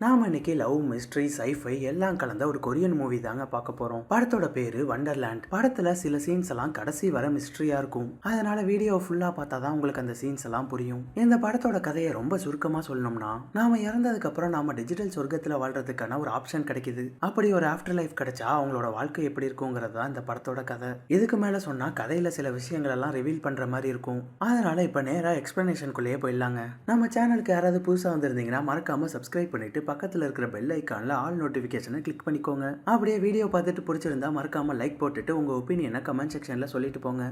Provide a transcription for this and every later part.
நாம இன்னைக்கு love mystery sci-fi எல்லாம் கலந்த ஒரு கொரியன் மூவி தாங்க பார்க்க போறோம். படத்தோட பேரு வண்டர்லேண்ட் படத்துல சில சீன்ஸ் எல்லாம் கடைசி வர மிஸ்ட்ரியா இருக்கும். அதனால வீடியோ ஃபுல்லா பார்த்தா தான் உங்களுக்கு அந்த சீன்ஸ் எல்லாம் புரியும். இந்த படத்தோட கதையை ரொம்ப சுருக்கமா சொல்லணும்னா நாம இறந்ததுக்கு அப்புறம் நாம டிஜிட்டல் சொர்க்கத்துல வாழ்றதுக்கான ஒரு ஆப்ஷன் கிடைக்குது. அப்படி ஒரு ஆஃப்டர் லைஃப் கிடைச்சா அவங்களோட வாழ்க்கை எப்படி இருக்குங்கிறது தான் இந்த படத்தோட கதை. இதுக்கு மேல சொன்னா கதையில சில விஷயங்கள் எல்லாம் ரிவீல் பண்ற மாதிரி இருக்கும். அதனால இப்ப நேரா எக்ஸ்பிளனேஷனுக்குள்ளேயே போயிடலாங்க. நம்ம சேனலுக்கு யாராவது புதுசா வந்திருந்தீங்கன்னா மறக்காம சப்ஸ்கிரைப் பண்ணிட்டு பக்கத்தில் இருக்கிற பெல் ஐக்கானில் ஆல் நோட்டிஃபிகேஷனை கிளிக் பண்ணிக்கோங்க. அப்படியே வீடியோ பார்த்துட்டு பிடிச்சிருந்தா மறக்காமல் லைக் போட்டுட்டு உங்கள் ஒப்பீனியனை கமெண்ட் செக்ஷனில் சொல்லிட்டு போங்க.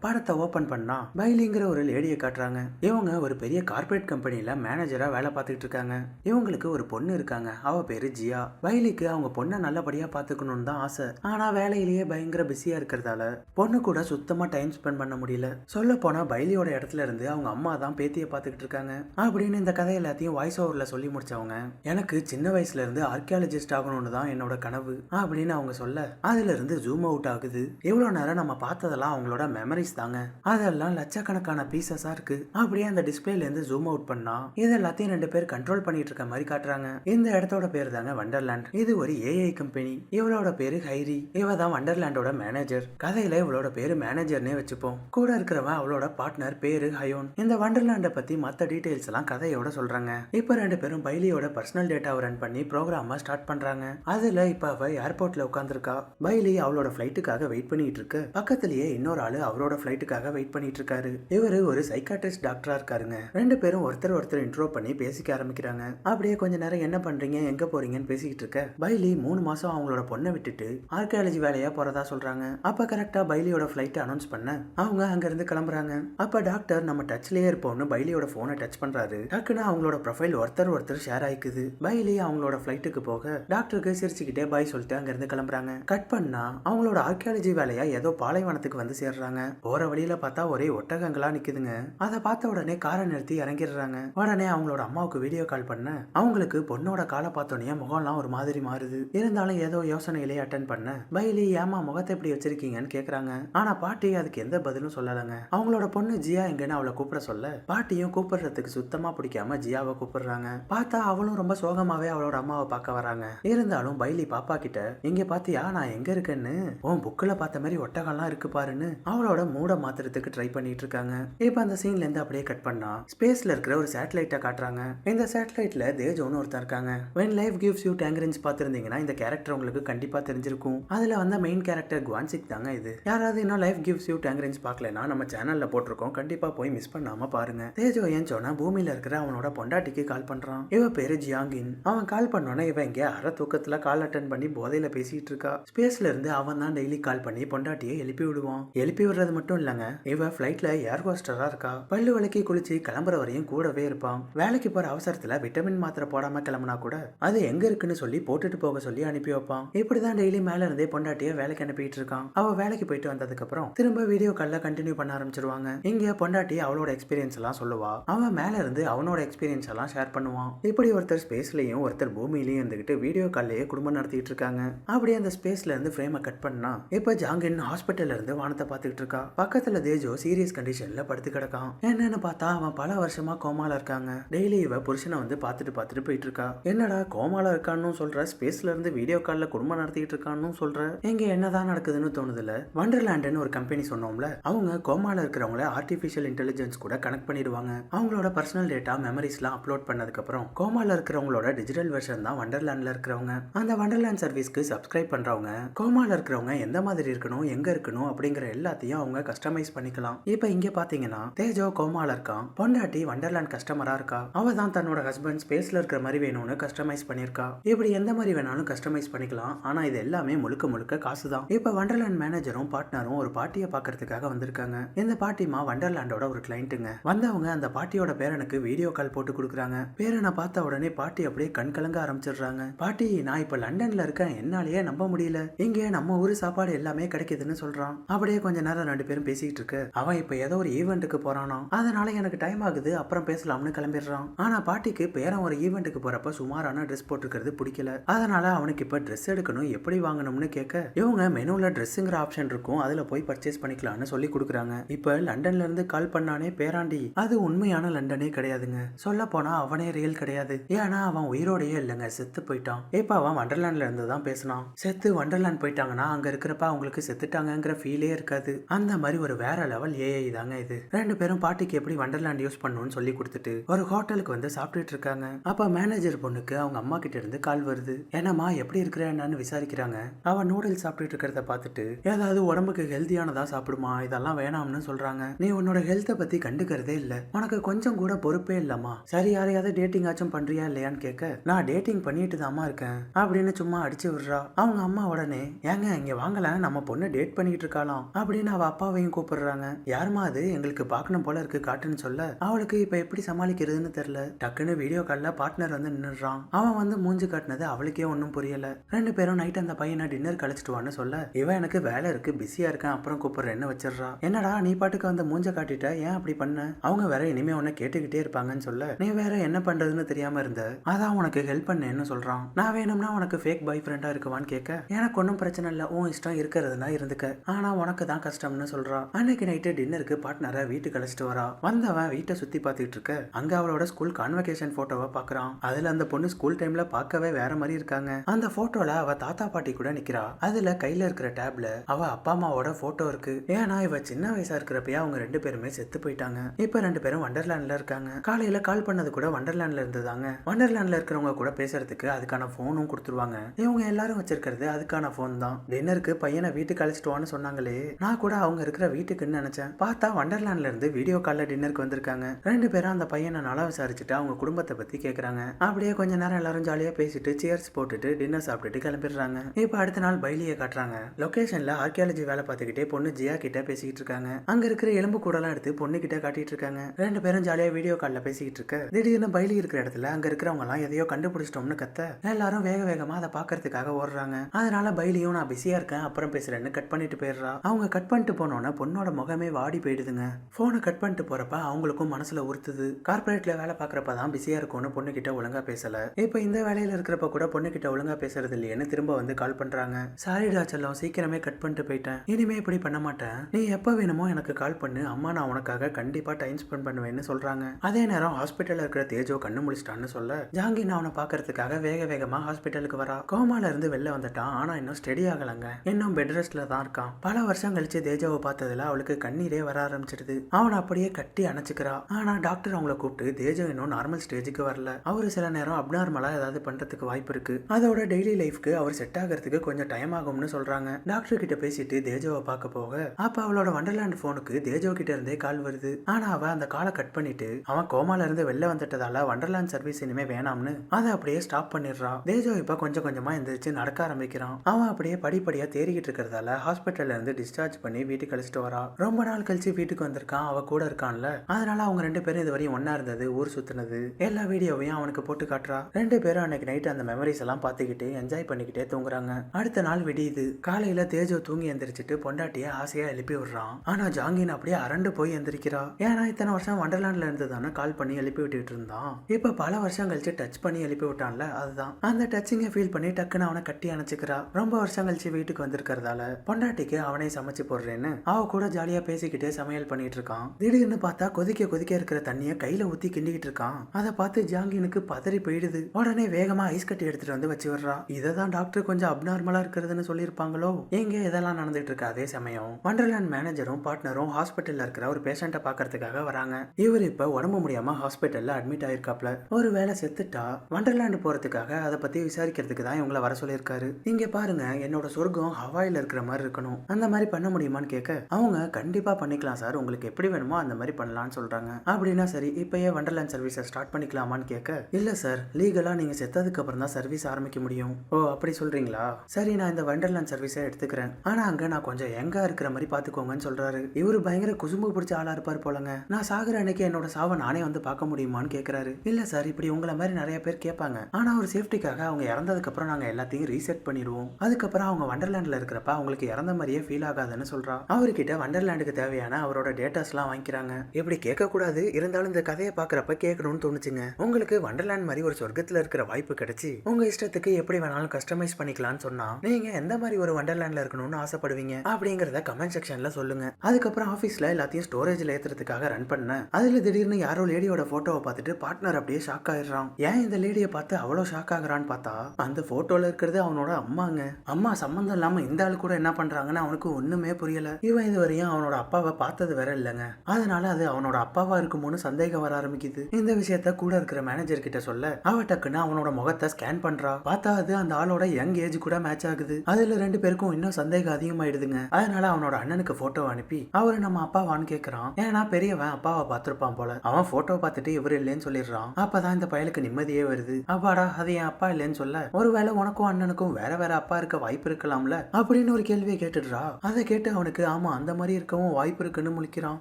படத்தை ஓப்பன் பண்ணா பைலிங்கிற ஒரு லேடியை காட்டுறாங்க. இவங்க ஒரு பெரிய கார்ப்பரேட் கம்பெனில மேனேஜரா வேலை பார்த்துட்டு இருக்காங்க. இவங்களுக்கு ஒரு பொண்ணு இருக்காங்க. அவ பேரு ஜியா. பைலிக்கு அவங்க பொண்ணை நல்லபடியா பாத்துக்கணும்னு தான் ஆசை. ஆனா வேலையிலேயே பயங்கர பிஸியா இருக்கிறதால பொண்ணு கூட சுத்தமா டைம் ஸ்பெண்ட் பண்ண முடியல. சொல்ல போனா பைலியோட இடத்துல இருந்து அவங்க அம்மா தான் பேத்தியை பாத்துக்கிட்டு இருக்காங்க. அப்படின்னு இந்த கதை எல்லாத்தையும் வாய்ஸ் ஓவர்ல சொல்லி முடிச்சவங்க எனக்கு சின்ன வயசுல இருந்து ஆர்கியாலஜிஸ்ட் ஆகணும்னு தான் என்னோட கனவு அப்படின்னு அவங்க சொல்ல அதுல இருந்து ஜூம் அவுட் ஆகுது. இவ்வளவு நேரம் நம்ம பார்த்ததெல்லாம் அவங்களோட மெமரி மெமரிஸ் தாங்க. அதெல்லாம் லட்சக்கணக்கான பீசஸா இருக்கு. அப்படியே அந்த டிஸ்பிளேல இருந்து ஜூம் அவுட் பண்ணா இது எல்லாத்தையும் ரெண்டு பேர் கண்ட்ரோல் பண்ணிட்டு இருக்க மாதிரி காட்டுறாங்க. இந்த இடத்தோட பேர் தாங்க வண்டர்லேண்ட் இது ஒரு ஏஐ கம்பெனி இவளோட பேரு ஹைரி. இவ தான் வண்டர்லேண்டோட மேனேஜர் கதையில இவளோட பேரு மேனேஜர்னே வச்சுப்போம். கூட இருக்கிறவன் அவளோட பார்ட்னர் பேரு ஹயோன். இந்த வண்டர்லேண்டை பத்தி மத்த டீடைல்ஸ் எல்லாம் கதையோட சொல்றாங்க. இப்ப ரெண்டு பேரும் பைலியோட பர்சனல் டேட்டாவை ரன் பண்ணி ப்ரோக்ராம ஸ்டார்ட் பண்றாங்க. அதுல இப்ப அவ ஏர்போர்ட்ல உட்காந்துருக்கா பைலி அவளோட ஃபிளைட்டுக்காக வெயிட் பண்ணிட்டு இருக்கு. பக்கத்திலேயே இன்னொரு ஆளு அவரோட ஃப்ளைட்டுக்காக வெயிட் பண்ணிட்டு இருக்காரு இவரு ஒரு சைக்காட்ரிஸ்ட் டாக்டரா இருக்காருங்க. ரெண்டு பேரும் ஒருத்தர் ஒருத்தர் இன்ட்ரோ பண்ணி பேசிக்க ஆரம்பிக்கிறாங்க. அப்படியே கொஞ்ச நேரம் என்ன பண்றீங்க எங்க போறீங்கன்னு பேசிக்கிட்டு இருக்க. பைலி மூணு மாசம் அவங்களோட பொண்ணை விட்டுட்டு ஆர்கியாலஜி வேலையா போறதா சொல்றாங்க. அப்ப கரெக்டா பைலியோட ஃப்ளைட்டை அனௌன்ஸ் பண்ண அவங்க அங்க இருந்து கிளம்புறாங்க. அப்ப டாக்டர் நம்ம டச்லயே இருப்போம்னு பைலியோட போனை டச் பண்றாரு. டக்குன்னு அவங்களோட ப்ரொஃபைல் ஒருத்தர் ஒருத்தர் ஷேர் ஆயிக்குது. பைலி அவங்களோட ஃப்ளைட்டுக்கு போக டாக்டருக்கு சிரிச்சுக்கிட்டே பாய் சொல்லிட்டு அங்க இருந்து கிளம்புறாங்க. கட் பண்ணா அவங்களோட ஆர்கியாலஜி வேலையா ஏதோ பாலைவனத்துக்கு வந்து சேர்றாங்க. போற வழியில பார்த்தா ஒரே ஒட்டகங்களா நிக்குதுங்க. அதை பார்த்த உடனே காரை நிறுத்தி இறங்கிடுறாங்க. உடனே அவங்களோட அம்மாவுக்கு வீடியோ கால் பண்ண அவங்களுக்கு பொண்ணோட காலை பார்த்தோன்னே முகம்லாம் ஒரு மாதிரி மாறுது. இருந்தாலும் ஏதோ யோசனையிலே அட்டன் பண்ண பைலி ஏமா முகத்தை எப்படி வச்சிருக்கீங்கன்னு கேக்குறாங்க. ஆனா பாட்டி அதுக்கு எந்த பதிலும் சொல்லலைங்க. அவங்களோட பொண்ணு ஜியா எங்கன்னு அவளை கூப்பிட சொல்ல பாட்டியும் கூப்பிடுறதுக்கு சுத்தமா பிடிக்காம ஜியாவை கூப்பிடுறாங்க. பார்த்தா அவளும் ரொம்ப சோகமாவே அவளோட அம்மாவை பார்க்க வராங்க. இருந்தாலும் பைலி பாப்பா கிட்ட இங்க பாத்தியா? நான் எங்க இருக்கேன்னு? உன் புக்கில் பார்த்த மாதிரி ஒட்டகம்லாம் இருக்கு பாருன்னு. அவளோட மூட மாத்துறதுக்கு ட்ரை பண்ணிட்டு இருக்காங்க இப்போ அந்த சீன்ல இருந்து அப்படியே கட் பண்ணா ஸ்பேஸ்ல இருக்கிற ஒரு சேட்டலைட்டை காட்டுறாங்க. இந்த சேட்டலைட்ல தேஜோன்னு ஒருத்தர் இருக்காங்க. When life gives you dangerous பார்த்துருந்தீங்கன்னா இந்த கேரக்டர் உங்களுக்கு கண்டிப்பா தெரிஞ்சிருக்கும். அதுல வந்த மெயின் கேரக்டர் குவான்சிக் தாங்க இது. யாராவது இன்னும் லைஃப் கிவ்ஸ் யூ டேங்கரின்ஸ் பார்க்கலனா நம்ம சேனல்ல போட்டிருக்கோம். கண்டிப்பா போய் மிஸ் பண்ணாம பாருங்க. தேஜோ ஏன் சொன்னா பூமியில இருக்கிற அவனோட பொண்டாட்டிக்கு கால் பண்றான். இவ பேரு ஜியாங்கின். அவன் கால் பண்ணோன்னே இவன் இங்கே அற தூக்கத்துல கால் அட்டன் பண்ணி போதையில பேசிட்டு இருக்கா. ஸ்பேஸ்ல இருந்து அவன் தான் டெய்லி கால் பண்ணி பொண்டாட்டியை எழுப்பி விடுவான். எழுப்பி விடுறது மட்டும் மட்டும் இல்லைங்க. இவ ஃபிளைட்ல ஏர் ஹோஸ்டரா இருக்கா? பல்லு விளக்கி குளிச்சு கிளம்புற வரையும் கூடவே இருப்பான். வேலைக்கு போற அவசரத்துல விட்டமின் மாத்திரை போடாம கிளம்புனா கூட அது எங்க இருக்குன்னு சொல்லி போட்டுட்டு போக சொல்லி அனுப்பி வைப்பான். இப்படிதான் டெய்லி மேல இருந்தே பொண்டாட்டிய வேலைக்கு அனுப்பிட்டு இருக்கான். அவ வேலைக்கு போயிட்டு வந்ததுக்கு அப்புறம் திரும்ப வீடியோ கால்ல கண்டினியூ பண்ண ஆரம்பிச்சிருவாங்க. இங்க பொண்டாட்டி அவளோட எக்ஸ்பீரியன்ஸ் எல்லாம் சொல்லுவா. அவன் மேல இருந்து அவனோட எக்ஸ்பீரியன்ஸ் எல்லாம் ஷேர் பண்ணுவான். இப்படி ஒருத்தர் ஸ்பேஸ்லயும் ஒருத்தர் பூமியிலயும் இருந்துகிட்டு வீடியோ கால்லயே குடும்பம் நடத்திட்டு இருக்காங்க. அப்படியே அந்த ஸ்பேஸ்ல இருந்து ஃப்ரேமை கட் பண்ணா இப்ப ஜாங்கின் ஹாஸ்பிட்டல்ல இருந்து வானத்தை பார்த்துக்கிட்டு இருக்கா. பக்கத்துல தேஜோ சீரியஸ் கண்டிஷன்ல படுத்து கிடக்கான். என்னன்னு பார்த்தா அவன் பல வருஷமா கோமால இருக்காங்க. டெய்லி இவ புருஷனை வந்து பார்த்துட்டு பார்த்துட்டு போயிட்டு இருக்கா. என்னடா கோமால இருக்கான்னு சொல்ற? ஸ்பேஸ்ல இருந்து வீடியோ கால்ல குடும்பம் நடத்திட்டு இருக்கான்னு சொல்ற? இங்க என்னதான் நடக்குதுன்னு தோணுதுல? வண்டர்லேண்டுன்னு ஒரு கம்பெனி சொன்னோம்ல அவங்க கோமால இருக்கிறவங்கள ஆர்டிஃபிஷியல் இன்டெலிஜென்ஸ் கூட கனெக்ட் பண்ணிடுவாங்க. அவங்களோட பர்சனல் டேட்டா மெமரிஸ்லாம் அப்லோட் பண்ணதுக்கு அப்புறம் கோமால இருக்கிறவங்களோட டிஜிட்டல் வெர்ஷன் தான் வண்டர்லேண்ட்ல இருக்கிறவங்க. அந்த வண்டர்லேண்ட் சர்வீஸ்க்கு சப்ஸ்கிரைப் பண்றவங்க கோமால இருக்கிறவங்க எந்த மாதிரி இருக்கணும் எங்க இருக்கணும் அப்படிங்கிற எல்லாத்தையும் அவங்க கஸ்டமைஸ் பண்ணிக்கலாம். இப்போ இங்க பாத்தீங்கன்னா தேஜோ கோமால இருக்கான் பொண்டாட்டி வண்டர்லேண்ட் கஸ்டமரா இருக்கா? அவ தான் தன்னோட ஹஸ்பண்ட் ஸ்பேஸ்ல இருக்கிற மாதிரி வேணும்னு கஸ்டமைஸ் பண்ணிருக்கா இப்படி எந்த மாதிரி வேணாலும் கஸ்டமைஸ் பண்ணிக்கலாம். ஆனா இது எல்லாமே முழுக்க முழுக்க காசு தான் இப்போ வண்டர்லேண்ட் மேனேஜரும் பார்ட்னரும் ஒரு பாட்டியை பார்க்கறதுக்காக வந்திருக்காங்க. இந்த பாட்டிமா வண்டர்லேண்டோட ஒரு கிளைண்ட்டுங்க வந்தவங்க அந்த பாட்டியோட பேரனுக்கு வீடியோ கால் போட்டு கொடுக்குறாங்க. பேரனை பார்த்த உடனே பாட்டி அப்படியே கண் கலங்க ஆரம்பிச்சிடுறாங்க. பாட்டி நான் இப்ப லண்டன்ல இருக்கேன். என்னாலேயே நம்ப முடியல. இங்கே நம்ம ஊர் சாப்பாடு எல்லாமே கிடைக்குதுன்னு சொல்றான். அப்படியே கொஞ்ச நேரம் ரெண்டு பேரும் பேரும் பேசிக்கிட்டு இருக்கு. அவன் இப்ப ஏதோ ஒரு ஈவெண்ட்டுக்கு போறானா? அதனால எனக்கு டைம் ஆகுது அப்புறம் பேசலாம்னு கிளம்பிடுறான். ஆனா பாட்டிக்கு பேரன் ஒரு ஈவெண்ட்டுக்கு போறப்ப சுமாரான ட்ரெஸ் போட்டுருக்கிறது பிடிக்கல. அதனால அவனுக்கு இப்ப ட்ரெஸ் எடுக்கணும் எப்படி வாங்கணும்னு கேட்க இவங்க மெனுல ட்ரெஸ்ஸுங்கிற ஆப்ஷன் இருக்கும் அதுல போய் பர்ச்சேஸ் பண்ணிக்கலாம்னு சொல்லி கொடுக்குறாங்க. இப்ப லண்டன்ல இருந்து கால் பண்ணானே பேராண்டி. அது உண்மையான லண்டனே கிடையாதுங்க. சொல்ல போனா அவனே ரியல் கிடையாது. ஏன்னா அவன் உயிரோடயே இல்லைங்க செத்து போயிட்டான். இப்ப அவன் வண்டர்லாண்ட்ல இருந்து தான் பேசினான். செத்து வண்டர்லாண்ட் போயிட்டாங்கன்னா அங்க இருக்கிறப்ப அவங்களுக்கு செத்துட்டாங்கங்கிற ஃபீலே இருக்காது. அந்த மாதிரி ஒரு வேற லெவல் ஏஐ தாங்க இது. ரெண்டு பேரும் பாட்டிக்கு எப்படி வண்டர்லாண்ட் யூஸ் பண்ணணும்னு சொல்லி கொடுத்துட்டு ஒரு ஹோட்டலுக்கு வந்து சாப்பிட்டுட்டு இருக்காங்க. அப்ப மேனேஜர் பொண்ணுக்கு அவங்க அம்மா கிட்ட இருந்து கால் வருது. ஏன்னாமா எப்படி இருக்கிற என்னன்னு விசாரிக்கிறாங்க. அவ நூடுல்ஸ் சாப்பிட்டுட்டு இருக்கிறத பார்த்துட்டு ஏதாவது உடம்புக்கு ஹெல்த்தியானதா சாப்பிடுமா இதெல்லாம் வேணாம்னு சொல்றாங்க. நீ உன்னோட ஹெல்த்தை பத்தி கண்டுக்கிறதே இல்ல. உனக்கு கொஞ்சம் கூட பொறுப்பே இல்லம்மா. சரி யாரையாவது டேட்டிங் ஆச்சும் பண்றியா இல்லையான்னு கேட்க நான் டேட்டிங் பண்ணிட்டு தாம்மா இருக்கேன் அப்படின்னு சும்மா அடிச்சு விடுறா. அவங்க அம்மா உடனே ஏங்க இங்க வாங்கல நம்ம பொண்ணு டேட் பண்ணிட்டு இருக்காளாம் அப்படின்னு அவ அப்பாவையும் கூப்பிடுறாங்க. யாருமா அது? எங்களுக்கு பார்க்கணும் போல இருக்கு காட்டுன்னு சொல்ல. அவளுக்கு இப்ப எப்படி சமாளிக்கிறதுன்னு தெரியல டக்குன்னு வீடியோ கால்ல பார்ட்னர் வந்து நின்றுறான் அவன் வந்து மூஞ்சி காட்டினது அவளுக்கே ஒன்றும் புரியல. ரெண்டு பேரும் நைட் அந்த பையனை டின்னர் கழிச்சிட்டு வான்னு சொல்ல இவன் எனக்கு வேலை இருக்கு பிஸியா இருக்கேன் அப்புறம் கூப்பிடுறேன்னு வச்சிடுறா. என்னடா நீ பாட்டுக்கு வந்து மூஞ்ச காட்டிட்ட? ஏன் அப்படி பண்ண? அவங்க வேற இனிமே உன்னை கேட்டுக்கிட்டே இருப்பாங்கன்னு சொல்ல நீ வேற என்ன பண்றதுன்னு தெரியாம இருந்த? அதான் உனக்கு ஹெல்ப் பண்ணேன்னு சொல்றான். நான் வேணும்னா உனக்கு ஃபேக் பாய் ஃப்ரெண்டா இருக்குவான்னு கேட்க எனக்கு ஒன்றும் பிரச்சனை இல்லை உன் இஷ்டம் இருக்கிறதுனா இருந்துக்க. ஆனா உனக்கு தான் கஷ்டம்னு சொல்றா. அன்னைக்கு நைட்டு டின்னருக்கு பார்ட்னரை வீட்டுக்கு அழைச்சிட்டு வரா. வந்தவன் வீட்டை சுத்தி பார்த்துட்டு இருக்க. அங்க அவளோட ஸ்கூல் கான்வெகேஷன் போட்டோவை பாக்குறான் அதுல அந்த பொண்ணு ஸ்கூல் டைம்ல பார்க்கவே வேற மாதிரி இருக்காங்க. அந்த போட்டோல அவ தாத்தா பாட்டி கூட நிக்கிறா. அதுல கையில இருக்கிற டேப்ல அவ அப்பா அம்மாவோட போட்டோ இருக்கு. ஏன்னா இவ சின்ன வயசா இருக்கிறப்பயே அவங்க ரெண்டு பேருமே செத்து போயிட்டாங்க. இப்ப ரெண்டு பேரும் வண்டர்லேண்ட்ல இருக்காங்க. காலையில கால் பண்ணது கூட வண்டர்லேண்ட்ல இருந்ததாங்க. வண்டர்லேண்ட்ல இருக்கிறவங்க கூட பேசுறதுக்கு அதுக்கான போனும் கொடுத்துருவாங்க. இவங்க எல்லாரும் வச்சிருக்கிறது அதுக்கான போன் தான். டின்னருக்கு பையனை வீட்டுக்கு அழைச்சிட்டு வான்னு சொன்னாங்களே. நான் கூட அவங்க இருக்கிற வீட்டுக்குன்னு நினைச்சேன். பார்த்தா வண்டர்லாண்ட்ல இருந்து வீடியோ காலில் டின்னருக்கு வந்திருக்காங்க. ரெண்டு பேரும் அந்த பையனை நல்லா விசாரிச்சுட்டு அவங்க குடும்பத்தை பத்தி கேட்குறாங்க அப்படியே கொஞ்ச நேரம் எல்லாரும் ஜாலியா பேசிட்டு சேர்ஸ் போட்டுட்டு டின்னர் சாப்பிட்டுட்டு கிளம்பிடுறாங்க. இப்போ அடுத்த நாள் பைலியை காட்டுறாங்க. லொகேஷன்ல ஆர்கியாலஜி வேலை பார்த்துக்கிட்டே பொண்ணு ஜியா கிட்ட பேசிக்கிட்டு இருக்காங்க. அங்க இருக்கிற எலும்பு கூடலாம் எடுத்து பொண்ணு கிட்ட காட்டிட்டு இருக்காங்க. ரெண்டு பேரும் ஜாலியா வீடியோ காலில் பேசிக்கிட்டு இருக்க. திடீர்னு பைலி இருக்கிற இடத்துல அங்க இருக்கிறவங்க எல்லாம் எதையோ கண்டுபிடிச்சிட்டோம்னு கத்த எல்லாரும் வேக வேகமா அதை பாக்குறதுக்காக ஓடுறாங்க. அதனால பைலியும் நான் பிஸியா இருக்கேன் அப்புறம் பேசுறேன்னு கட் பண்ணிட்டு போயிடுறா. அவங்க கட் பண்ணிட்டு பண்ணோன்னே பொண்ணோட முகமே வாடி போயிடுதுங்க. ஃபோனை கட் பண்ணிட்டு போறப்ப அவங்களுக்கும் மனசுல உறுத்துது. கார்பரேட்ல வேலை பார்க்குறப்ப தான் பிஸியா இருக்கும்னு பொண்ணு கிட்ட ஒழுங்கா பேசல. இப்போ இந்த வேலையில இருக்கிறப்ப கூட பொண்ணு கிட்ட ஒழுங்கா பேசுறது இல்லையேன்னு திரும்ப வந்து கால் பண்றாங்க. சாரிடா செல்லம் சீக்கிரமே கட் பண்ணிட்டு போயிட்டேன். இனிமே இப்படி பண்ண மாட்டேன். நீ எப்ப வேணுமோ எனக்கு கால் பண்ணு. அம்மா நான் உனக்காக கண்டிப்பா டைம் ஸ்பெண்ட் பண்ணுவேன்னு சொல்றாங்க. அதே நேரம் ஹாஸ்பிட்டல்ல இருக்கிற தேஜோ கண்ணு முழிச்சிட்டான்னு சொல்ல ஜாங்கி அவனை பாக்குறதுக்காக வேக வேகமா ஹாஸ்பிட்டலுக்கு வரா. கோமால இருந்து வெளில வந்துட்டான். ஆனா இன்னும் ஸ்டெடி ஆகலங்க. இன்னும் பெட் ரெஸ்ட்ல தான் இருக்கான். பல வருஷம் கழிச்சு தேஜாவை பார்த்ததுல அவளுக்கு கண்ணீரே வர ஆரம்பிச்சிடுது. அவனை அப்படியே கட்டி அணைச்சுக்கிறா. ஆனா டாக்டர் அவங்கள கூப்பிட்டு தேஜோ இன்னும் நார்மல் ஸ்டேஜுக்கு வரல. அவரு சில நேரம் அப்நார்மலா ஏதாவது பண்றதுக்கு வாய்ப்பு இருக்கு. அதோட டெய்லி லைஃப்க்கு அவர் செட் ஆகிறதுக்கு கொஞ்சம் டைம் ஆகும்னு சொல்றாங்க. டாக்டர் கிட்ட பேசிட்டு தேஜோவை பார்க்க போக அப்ப அவளோட வண்டர்லாண்ட் போனுக்கு தேஜோ கிட்ட இருந்தே கால் வருது. ஆனா அவ அந்த காலை கட் பண்ணிட்டு அவன் கோமால இருந்து வெளில வந்துட்டதால வண்டர்லாண்ட் சர்வீஸ் இனிமே வேணாம்னு அதை அப்படியே ஸ்டாப் பண்ணிடுறான் தேஜோ இப்ப கொஞ்சம் கொஞ்சமா எந்திரிச்சு நடக்க ஆரம்பிக்கிறான். அவன் அப்படியே படிப்படியா தேறிக்கிட்டு இருக்கிறதால ஹாஸ்பிட்டல்ல இருந்து டிஸ்சார்ஜ் பண்ணி வீட்டுக்கு கழிச்சிட்டு வரா. ரொம்ப நாள் கழிச்சு வீட்டுக்கு வந்திருக்கான் அவ கூட இருக்கான்ல. அதனால அவங்க ரெண்டு பேரும் இது வரையும் ஒன்னா இருந்தது ஊர் சுத்தினது. எல்லா வீடியோவையும் அவனுக்கு போட்டு காட்டுறா. ரெண்டு பேரும் அன்னைக்கு நைட் அந்த மெமரிஸ் எல்லாம் பார்த்துக்கிட்டு என்ஜாய் பண்ணிக்கிட்டே தூங்குறாங்க. அடுத்த நாள் விடியுது. காலையில தேஜோ தூங்கி எந்திரிச்சிட்டு பொண்டாட்டிய ஆசையா எழுப்பி விடுறான். ஆனா ஜாங்கின் அப்படியே அரண்டு போய் எந்திரிக்கிறா. ஏன்னா இத்தனை வருஷம் வண்டர்லாண்ட்ல இருந்து தானே கால் பண்ணி எழுப்பி விட்டுட்டு இருந்தான். இப்ப பல வருஷம் கழிச்சு டச் பண்ணி எழுப்பி விட்டான்ல அதுதான். அந்த டச்சிங்கை ஃபீல் பண்ணி டக்குன்னு அவனை கட்டி அணைச்சுக்கிறா. ரொம்ப வருஷம் கழிச்சு வீட்டுக்கு வந்திருக்கிறதால பொண்டாட்டிக்கு அவனே சமைச்சு போடுறேன்னு அவ கூட ஜாலியா பேசிக்கிட்டே சமையல் பண்ணிட்டு இருக்கான். திடீர்னு பார்த்தா கொதிக்க கொதிக்க இருக்கிற தண்ணிய கையில ஊத்தி கிண்டிக்கிட்டு இருக்கான். அதை பார்த்து ஜாங்கினுக்கு பதறி போயிடுது. உடனே வேகமா ஐஸ் கட்டி எடுத்துட்டு வந்து வச்சு விடுறா. இதை தான் டாக்டர் கொஞ்சம் அப்நார்மலா இருக்கிறதுன்னு சொல்லியிருப்பாங்களோ? எங்க இதெல்லாம் நடந்துட்டு இருக்கு அதே சமயம். வண்டர்லேண்ட் மேனேஜரும் பார்ட்னரும் ஹாஸ்பிட்டல்ல இருக்கிற ஒரு பேஷண்ட்டை பாக்குறதுக்காக வராங்க. இவர் இப்ப உடம்பு முடியாம ஹாஸ்பிட்டல்ல அட்மிட் ஆயிருக்காப்ல. ஒரு வேலை செத்துட்டா வண்டர்லேண்ட் போறதுக்காக அதை பத்தி விசாரிக்கிறதுக்கு தான் இவங்களை வர சொல்லியிருக்காரு. இங்க பாருங்க என்னோட சொர்க்கம் ஹவாயில இருக்கிற மாதிரி இருக்கணும். அந்த மாதிரி பண்ண முடியுமான்னு கேட்க அவங்க கண்டிப்பா பண்ணிக்கலாம் சார். உங்களுக்கு எப்படி வேணுமோ அந்த மாதிரி பண்ணலாம்னு சொல்றாங்க. அப்படின்னா சரி இப்பயே வண்டர்லேண்ட் சர்வீஸை ஸ்டார்ட் பண்ணிக்கலாமான்னு கேட்க இல்ல சார். லீகலா நீங்க செத்ததுக்கு அப்புறம் தான் சர்வீஸ் ஆரம்பிக்க முடியும். ஓ அப்படி சொல்றீங்களா? சரி நான் இந்த வண்டர்லேண்ட் சர்வீஸை எடுத்துக்கிறேன். ஆனா அங்க நான் கொஞ்சம் எங்கா இருக்கிற மாதிரி பாத்துக்கோங்கன்னு சொல்றாரு. இவரு பயங்கர குசும்பு பிடிச்ச ஆளா இருப்பார் போலங்க. நான் சாகுற அன்னைக்கு என்னோட சாவை நானே வந்து பார்க்க முடியுமான்னு கேக்குறாரு. இல்ல சார். இப்படி உங்களை மாதிரி நிறைய பேர் கேட்பாங்க. ஆனா ஒரு சேஃப்டிக்காக அவங்க இறந்ததுக்கு அப்புறம் நாங்க எல்லாத்தையும் ரீசெட் பண்ணிடுவோம். அதுக்கப்புறம் அவங்க வண்டர்லேண்டில் இருக்கிறப்ப அவங்களுக்கு இறந்த மாதிரியே ஃபீல் ஆகாதுன்னு சொல்றா. அவர்கிட்ட வண்டர்லேண்டுக்கு தேவையான அவரோட டேட்டாஸ்லாம் வாங்கிக்கிறாங்க. இப்படி கேட்கக்கூடாது. இருந்தாலும் இந்த கதையை பார்க்குறப்ப கேட்கணும்னு தோணுச்சுங்க. உங்களுக்கு வண்டர்லேண்ட் மாதிரி ஒரு சொர்க்கத்தில் இருக்கிற வாய்ப்பு கிடைச்சி உங்கள் இஷ்டத்துக்கு எப்படி வேணாலும் கஸ்டமைஸ் பண்ணிக்கலாம்னு சொன்னால் நீங்கள் எந்த மாதிரி ஒரு வண்டர்லேண்ட்ல இருக்கணும்னு ஆசைப்படுவீங்க அப்படிங்கிறத கமெண்ட் செக்ஷனில் சொல்லுங்க. அதுக்கப்புறம் ஆஃபீஸில் எல்லாத்தையும் ஸ்டோரேஜில் ஏத்துறதுக்காக ரன் பண்ணேன். அதில் திடீர்னு யாரோ லேடியோட ஃபோட்டோவை பார்த்துட்டு பார்ட்னர் அப்படியே ஷாக் ஆயிடுறான். ஏன் இந்த லேடியை பார்த்து அவ்வளோ ஷாக் ஆகுறான்னு பார்த்தா அந்த ஃபோட்டோவில் இருக்கிறது அவனோட அம்மாங்க. அம்மா சம்மந்தம் இல்லாமல் இந்த ஆள் கூட என்ன பண்ணுறாங்கன்னு அவனுக்கு ஒன்றுமே புரியலை. இவன் இது வரையும் அவனோட அப்பாவை பார்த்தது வேற இல்லைங்க. அதனால அது அவனோட அப்பாவா இருக்குமோன்னு சந்தேகம் வர ஆரம்பிக்குது. இந்த விஷயத்த கூட இருக்கிற மேனேஜர் கிட்ட சொல்ல அவ டக்குன்னு அவனோட முகத்தை ஸ்கேன் பண்றா. பார்த்தா அது அந்த ஆளோட யங் ஏஜ் கூட மேட்ச் ஆகுது. அதுல ரெண்டு பேருக்கும் இன்னும் சந்தேகம் அதிகமாயிடுதுங்க. அதனால அவனோட அண்ணனுக்கு போட்டோ அனுப்பி அவரு நம்ம அப்பாவான்னு கேக்குறான். ஏன்னா பெரியவன் அப்பாவை பார்த்திருப்பான் போல. அவன் போட்டோ பார்த்துட்டு இவர் இல்லைன்னு சொல்லிடுறான். அப்பதான் இந்த பயலுக்கு நிம்மதியே வருது. அப்பாடா அது என் அப்பா இல்லைன்னு சொல்ல ஒருவேளை உனக்கும் அண்ணனுக்கும் வேற வேற அப்பா இருக்க வாய்ப்பு இருக்கலாம்ல? அப்படின்னு ஒரு கேள்வியை கேட்டுடுறா. அதை கேட்டு அவனுக்கு ஆமாம் அந்த மாதிரி இருக்கவும் வாய்ப்பு இருக்குன்னு முழிக்கிறான்.